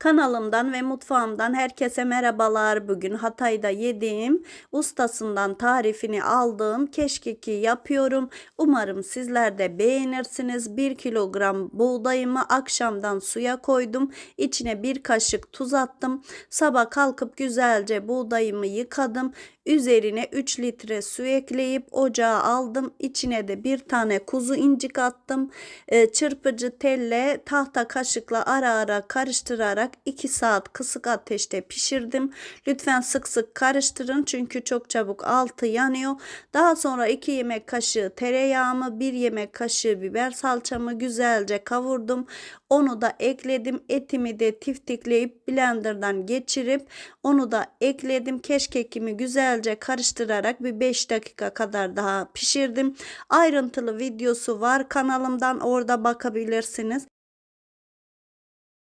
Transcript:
Kanalımdan ve mutfağımdan herkese merhabalar. Bugün Hatay'da yediğim ustasından tarifini aldığım keşkeki yapıyorum. Umarım sizler de beğenirsiniz. 1 kilogram buğdayımı akşamdan suya koydum. İçine bir kaşık tuz attım. Sabah kalkıp güzelce buğdayımı yıkadım. Üzerine 3 litre su ekleyip ocağa aldım. İçine de bir tane kuzu incik attım. Ee, çırpıcı telle tahta kaşıkla ara ara karıştırarak 2 saat kısık ateşte pişirdim. Lütfen sık sık karıştırın çünkü çok çabuk altı yanıyor. Daha sonra 2 yemek kaşığı tereyağımı, 1 yemek kaşığı biber salçamı güzelce kavurdum. Onu da ekledim. Etimi de tiftikleyip blenderdan geçirip onu da ekledim. Keşkekimi güzelce karıştırarak bir 5 dakika kadar daha pişirdim. Ayrıntılı videosu var kanalımdan orada bakabilirsiniz.